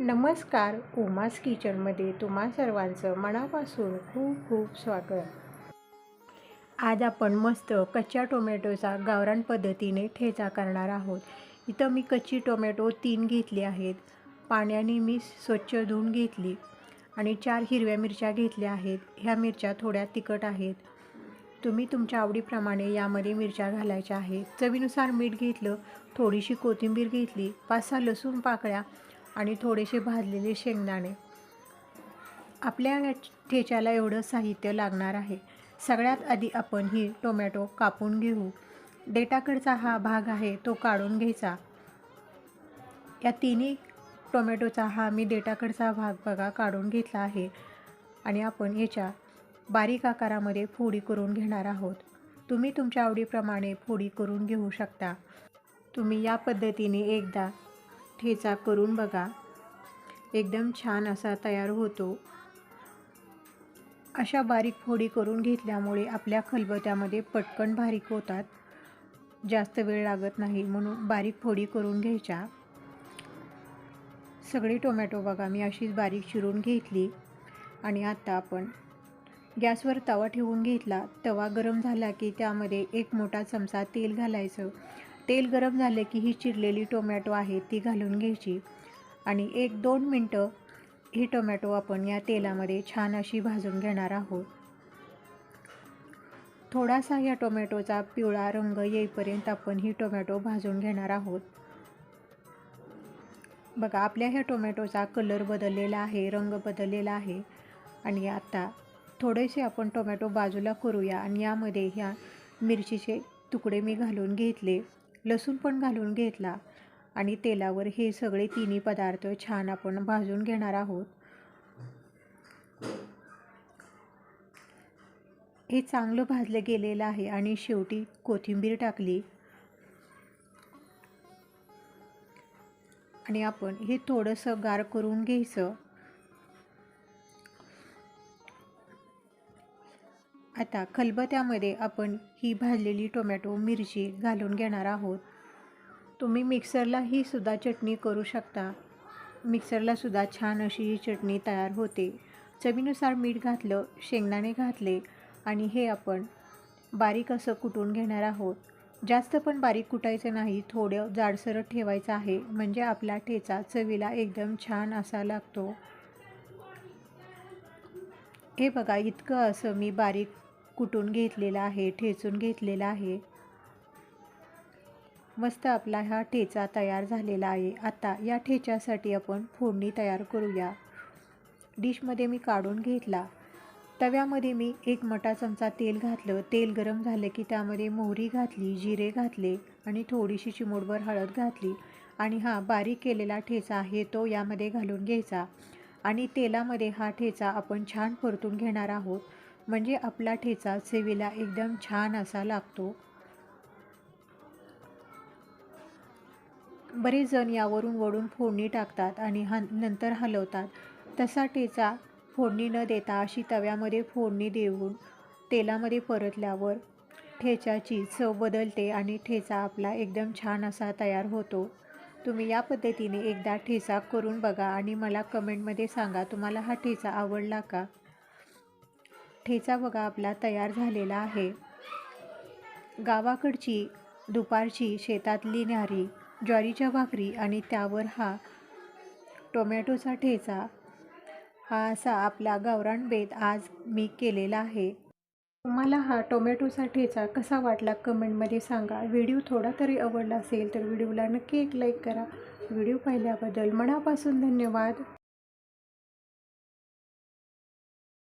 नमस्कार उमास किचनमध्ये तुम्हा सर्वांचं मनापासून खूप खूप स्वागत. आज आपण मस्त कच्च्या टोमॅटोचा गावरान पद्धतीने ठेचा करणार आहोत. इथं मी कच्ची टोमॅटो तीन घेतली आहेत. पाण्याने मी स्वच्छ धुवून घेतली आणि चार हिरव्या मिरच्या घेतल्या आहेत. ह्या मिरच्या थोड्या तिखट आहेत. तुम्ही तुमच्या आवडीप्रमाणे यामध्ये मिरच्या घालायच्या आहेत. चवीनुसार मीठ घेतलं थोडीशी कोथिंबीर घेतली पाच सहा लसूण पाकळ्या आणि थोडेसे भाजलेले शेंगदाणे. आपल्या ठेच्याला एवढं साहित्य लागणार आहे. सगळ्यात आधी आपण ही टोमॅटो कापून घेऊ. डेटाकडचा हा भाग आहे तो काढून घ्यायचा. या तिन्ही टोमॅटोचा हा मी डेटाकडचा भाग बघा काढून घेतला आहे. आणि आपण याच्या बारीक आकारामध्ये फोडी करून घेणार आहोत. तुम्ही तुमच्या आवडीप्रमाणे फोडी करून घेऊ शकता. तुम्ही या पद्धतीने एकदा ठेचा करून बघा. एकदम छान असा तयार होतो. अशा बारीक फोडी करून घेतल्यामुळे आपल्या खलबत्यामध्ये पटकन बारीक होतात. जास्त वेळ लागत नाही म्हणून बारीक फोडी करून घ्यायच्या. सगळी टोमॅटो बघा मी अशीच बारीक चिरून घेतली. आणि आता आपण गॅसवर तवा ठेवून घेतला. तवा गरम झाला की त्यामध्ये एक मोठा चमचा तेल घालायचं. तेल गरम झाले की ही चिरलेली टोमॅटो आहे ती घालून घ्यायची. आणि एक दोन मिनटं ही टोमॅटो आपण या तेलामध्ये छान अशी भाजून घेणार आहोत. थोडासा या टोमॅटोचा पिवळा रंग येईपर्यंत आपण ही टोमॅटो भाजून घेणार आहोत. बघा आपल्या ह्या टोमॅटोचा कलर बदललेला आहे रंग बदललेला आहे. आणि आता थोडेसे आपण टोमॅटो बाजूला करूया आणि यामध्ये ह्या मिरचीचे तुकडे मी घालून घेतले. लसूण पण घालून घेतला आणि तेलावर हे सगळे तिन्ही पदार्थ छान आपण भाजून घेणार आहोत. हे चांगलं भाजलं गेलेलं आहे आणि शेवटी कोथिंबीर टाकली. आणि आपण हे थोडंसं गार करून घ्यायचं. आता खलबत्यामध्ये आपण ही भाजलेली टोमॅटो मिरची घालून घेणार आहोत. तुम्ही मिक्सरला ही सुद्धा चटणी करू शकता. मिक्सरला सुद्धा छान अशी ही चटणी तयार होते. चवीनुसार मीठ घातलं शेंगदाणे घातले आणि हे आपण बारीक असं कुटून घेणार आहोत. जास्त पण बारीक कुटायचं नाही थोडं जाडसरत ठेवायचं आहे म्हणजे आपला ठेचा चवीला एकदम छान असा लागतो. हे बघा इतकं असं मी बारीक कुटून घेतलेला आहे ठेचून घेतलेला आहे. मस्त आपला हा ठेचा तयार झालेला आहे. आता या ठेच्यासाठी आपण फोडणी तयार करूया. डिशमध्ये मी काढून घेतला. तव्यामध्ये मी एक मोठा चमचा तेल घातलं. तेल गरम झालं की त्यामध्ये मोहरी घातली जिरे घातले आणि थोडीशी चिमूटभर हळद घातली. आणि हा बारीक केलेला ठेचा आहे तो यामध्ये घालून घ्यायचा. आणि तेलामध्ये हा ठेचा आपण छान परतून घेणार आहोत. म्हणजे आपला ठेचा चवीला एकदम छान असा लागतो. बरेच जण यावरून वळून फोडणी टाकतात आणि ह नंतर हलवतात. तसा ठेचा फोडणी न देता अशी तव्यामध्ये फोडणी देऊन तेलामध्ये परतल्यावर ठेच्याची चव बदलते आणि ठेचा आपला एकदम छान असा तयार होतो. तुम्ही या पद्धतीने एकदा ठेचा करून बघा आणि मला कमेंटमध्ये सांगा तुम्हाला हा ठेचा आवडला का? ठेचा बघा आपला तयार झालेला आहे. गावाकडची दुपारची शेतातली न्यारी ज्वारीच्या भाकरी आणि त्यावर हा टोमॅटोचा ठेचा. हा असा आपला गावरान बेत आज मी केलेला आहे. तुम्हाला हा टोमॅटोचा ठेचा कसा वाटला कमेंटमध्ये सांगा. व्हिडिओ थोडा तरी आवडला असेल तर व्हिडिओला नक्की एक लाईक करा. व्हिडिओ पाहिल्याबद्दल मनापासून धन्यवाद.